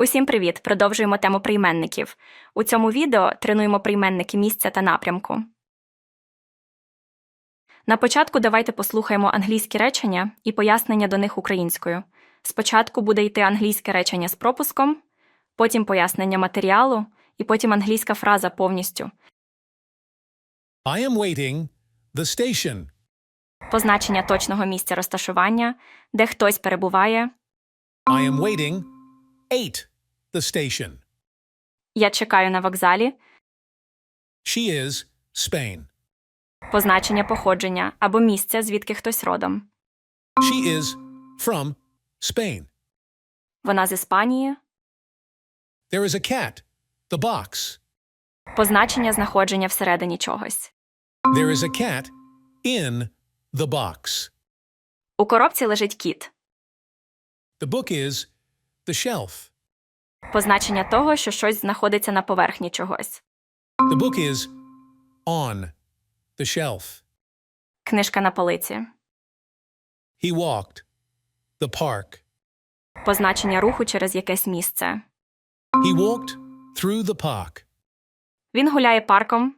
Усім привіт! Продовжуємо тему прийменників. У цьому відео тренуємо прийменники місця та напрямку. На початку давайте послухаємо англійські речення і пояснення до них українською. Спочатку буде йти англійське речення з пропуском, потім пояснення матеріалу, і потім англійська фраза повністю. I am waiting the station. Позначення точного місця розташування, де хтось перебуває. I am waiting eight the station. Я чекаю на вокзалі. She is Spain. Позначення походження або місця, звідки хтось родом. She is from Spain. Вона з Іспанії. There is a cat, the box. Позначення знаходження всередині чогось. There is a cat in the box. У коробці лежить кіт. The book is the shelf. Позначення того, що щось знаходиться на поверхні чогось. The book is on the shelf. Книжка на полиці. He walked the park. Позначення руху через якесь місце. He walked through the park. Він гуляє парком.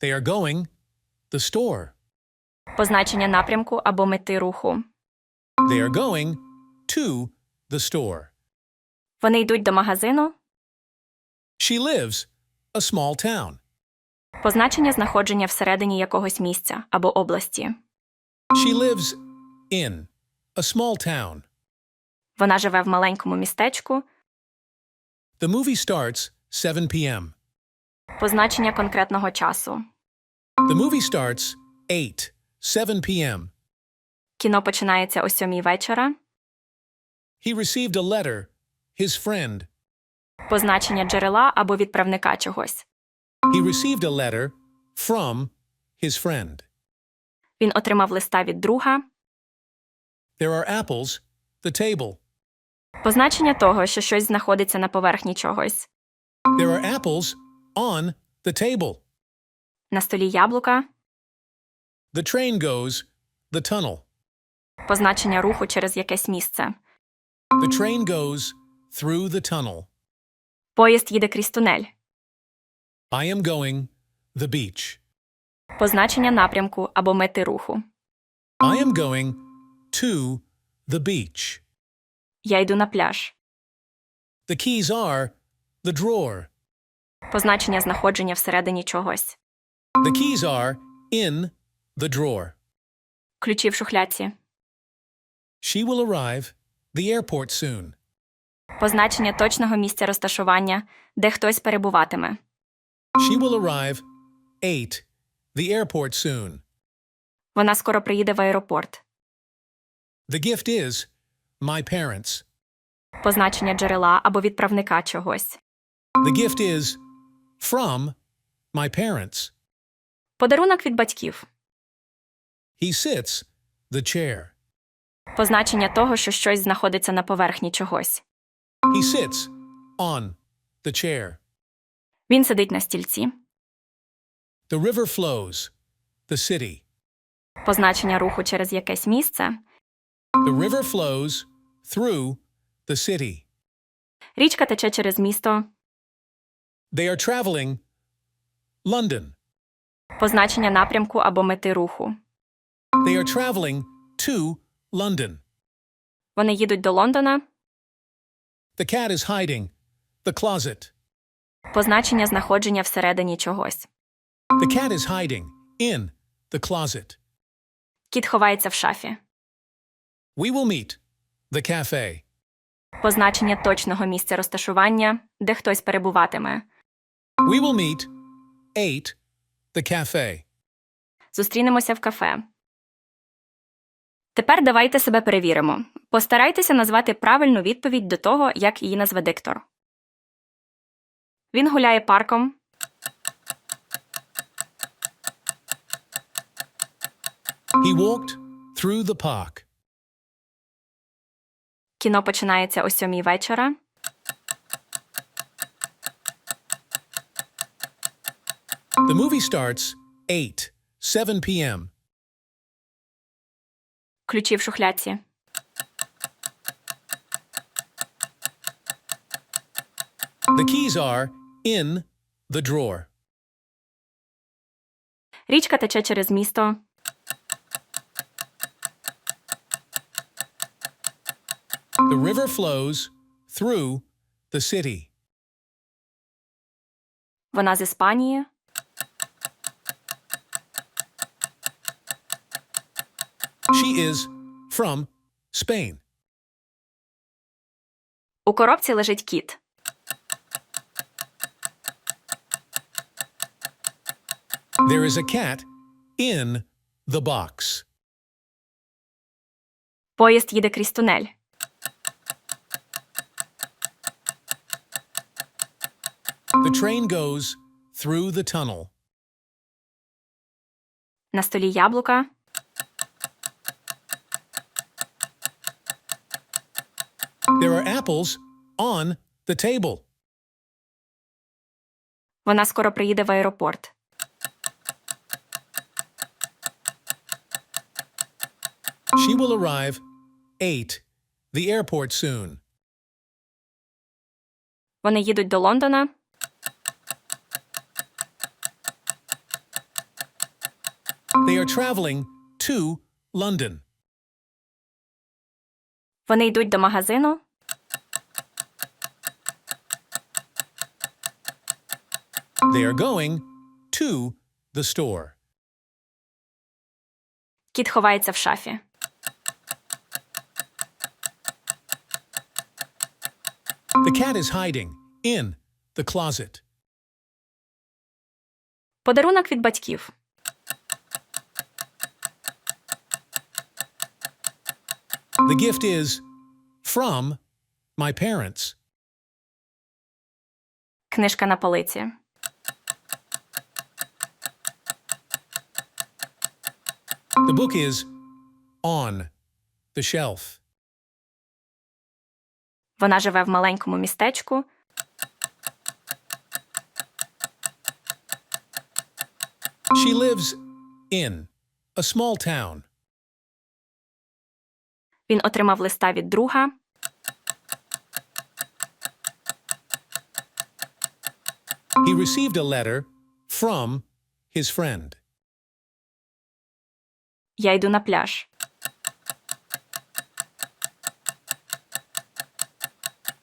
They are going the store. Позначення напрямку або мети руху. They are going to the store. Вони йдуть до магазину. She lives a small town. Позначення знаходження всередині якогось місця або області. She lives in a small town. Вона живе в маленькому містечку. The movie starts 7 p.m. Позначення конкретного часу. The movie starts 8 7 p.m. Кіно починається о сьомій вечора. He received a letter. His friend. Позначення джерела або відправника чогось. He received a letter from his friend. Він отримав листа від друга. There are apples. The table. Позначення того, що щось знаходиться на поверхні чогось. There are apples on the table. На столі яблука. The train goes the tunnel. Позначення руху через якесь місце. The train goes through the tunnel. Поїзд їде крізь тунель. I am going the beach. Позначення напрямку або мети руху. I am going to the beach. Я йду на пляж. The keys are the drawer. Позначення знаходження всередині чогось. The keys are in the drawer. Ключі в шухляці. She will arrive the airport soon. Позначення точного місця розташування, де хтось перебуватиме. She will arrive 8 the airport soon. Вона скоро приїде в аеропорт. The gift is my parents. Позначення джерела або відправника чогось. The gift is from my parents. Подарунок від батьків. He sits the chair. Позначення того, що щось знаходиться на поверхні чогось. He sits on the chair. Він сидить на стільці. The river flows the city. Позначення руху через якесь місце. The river flows through the city. Річка тече через місто. They are traveling London. Позначення напрямку або мети руху. They are traveling to London. Вони їдуть до Лондона. The cat is hiding the closet. Позначення знаходження всередині чогось. The cat is hiding in the closet. Кіт ховається в шафі. We will meet the cafe. Позначення точного місця розташування, де хтось перебуватиме. We will meet 8 the cafe. Зустрінемося в кафе. Тепер давайте себе перевіримо. Постарайтеся назвати правильну відповідь до того, як її назве диктор. Він гуляє парком. He walked through the park. Кіно починається о сьомій вечора. The movie starts 8 7 p.m. Ключі в шухляці. The keys are in the drawer. Річка тече через місто. The river flows through the city. Вона з Іспанії. She is from Spain. У коробці лежить кіт. There is a cat in the box. Поїзд їде крізь тунель. The train goes through the tunnel. На столі яблука. There are apples on the table. Вона скоро приїде в аеропорт. She will arrive 8. The airport soon. Вони їдуть до Лондона. They are traveling to London. Вони йдуть до магазину. They are going to the store. Кіт ховається в шафі. The cat is hiding in the closet. Подарунок від батьків. The gift is from my parents. Книжка на полиці. The book is on the shelf. Вона живе в маленькому містечку. She lives in a small town. Він отримав листа від друга. He received a letter from his friend. Я йду на пляж.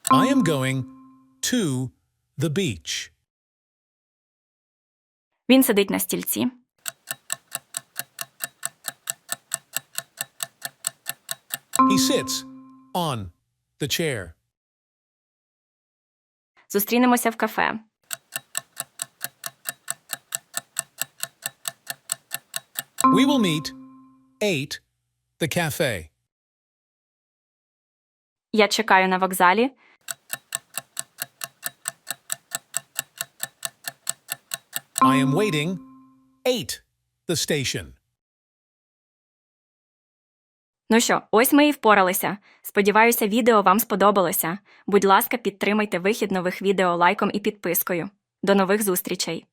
I am going to the beach. Він сидить на стільці. He sits on the chair. Зустрінемося в кафе. We will meet 8 the cafe. Я чекаю на вокзалі. I am waiting 8 the station. Ну що, ось ми і впоралися. Сподіваюся, відео вам сподобалося. Будь ласка, підтримайте вихід нових відео лайком і підпискою. До нових зустрічей!